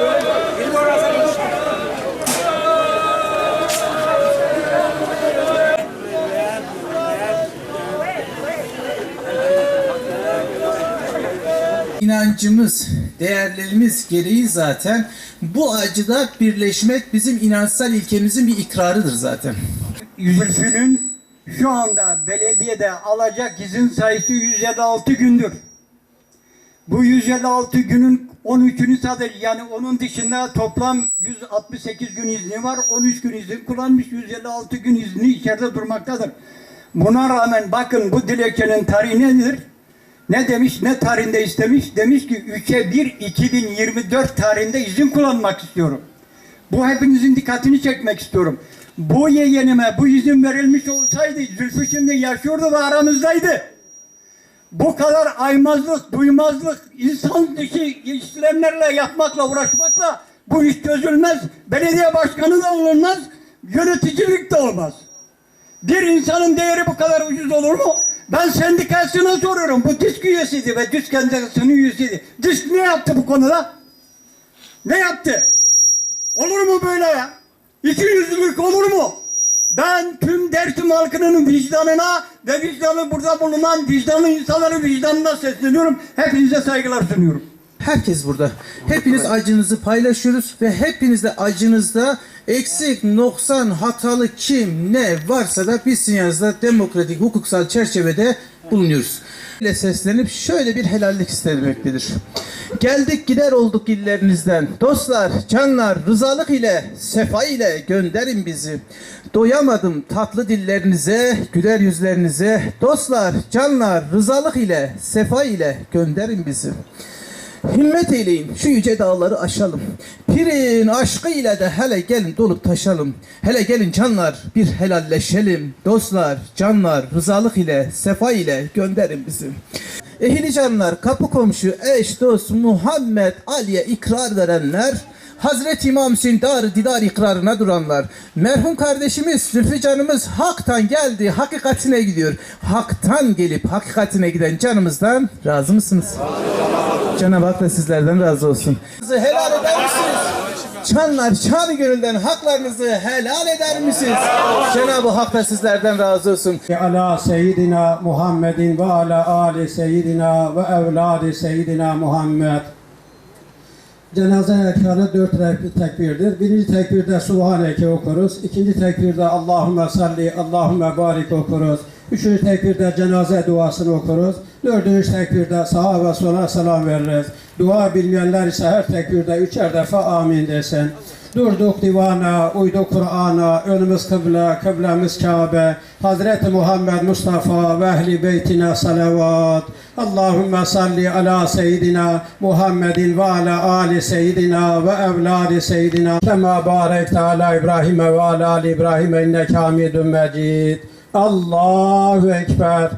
Böyle İnancımız, değerlerimiz gereği zaten bu acıda birleşmek bizim inançsal ilkemizin bir ikrarıdır zaten. Zülfü'nün şu anda belediyede alacak izin sayısı 156 gündür. Bu 156 günün 13'ünü sadece yani onun dışında toplam 168 gün izni var. 13 gün izin kullanmış 156 gün izni içeride durmaktadır. Buna rağmen bakın bu dilekçenin tarihi nedir? Ne demiş, ne tarihinde istemiş? Demiş ki 3'e 1 2024 tarihinde izin kullanmak istiyorum. Bu hepinizin dikkatini çekmek istiyorum. Bu yeğenime bu izin verilmiş olsaydı Zülfü şimdi yaşıyordu ve aramızdaydı. Bu kadar aymazlık, duymazlık, insan dışı işlemlerle yapmakla, uğraşmakla bu iş çözülmez. Belediye başkanı da olmaz, yöneticilik de olmaz. Bir insanın değeri bu kadar ucuz olur mu? Ben sendikasına soruyorum. Bu disk üyesiydi ve disk sendikasının üyesiydi. Disk ne yaptı bu konuda? Ne yaptı? Olur mu böyle ya? İki yüzlülük olur mu? Ben tüm Dersim halkının vicdanına ve vicdanı burada bulunan vicdanlı insanların vicdanına sesleniyorum. Hepinize saygılar sunuyorum. Herkes burada. Hepiniz acınızı paylaşıyoruz ve hepinizle acınızda eksik, noksan, hatalı kim ne varsa da biz yanınızda demokratik, hukuksal çerçevede bulunuyoruz. Ile seslenip şöyle bir helallik istenmektedir. Geldik gider olduk illerinizden. Dostlar, canlar, rızalık ile, sefa ile gönderin bizi. Doyamadım tatlı dillerinize, güler yüzlerinize. Dostlar, canlar, rızalık ile, sefa ile gönderin bizi. Himmet eyleyin şu yüce dağları aşalım. Pirin aşkı ile de hele gelin dolup taşalım. Hele gelin canlar bir helalleşelim. Dostlar, canlar rızalık ile, sefa ile gönderin bizi. Ehli canlar, kapı komşu, eş, dost, Muhammed, Ali'ye ikrar verenler, Hazreti İmam Hüseyin dar didar ikrarına duranlar. Merhum kardeşimiz Zülfü canımız haktan geldi, hakikatine gidiyor. Haktan gelip hakikatine giden canımızdan razı mısınız? Cenab-ı Hak da sizlerden razı olsun. Helal eder misiniz? Çanlar, çan gönülden haklarınızı helal eder misiniz? Cenab-ı Hak da sizlerden razı olsun. ala seyyidina Muhammedin ve ala ali seyyidina ve evladi seyyidina Muhammed. Cenaze erkanı dört tek- tekbirdir. Birinci tekbirde Subhaneke okuruz. İkinci tekbirde Allahümme salli, Allahümme barik okuruz. Üçüncü tekbirde cenaze duasını okuruz. Dördüncü tekbirde sağa ve sola selam veririz. Dua bilmeyenler ise her tekbirde üçer defa amin desin. Durduk divana, uyduk Kur'an'a, önümüz kıble, kıblemiz Kabe. Hazreti Muhammed Mustafa ve ehli beytine salavat. Allahümme salli ala seyyidina Muhammedin ve ala ali seyyidina ve evladi seyyidina. Kema barekte ala İbrahim ve ala ali İbrahim inneke hamidun mecid. Allahu Ekber.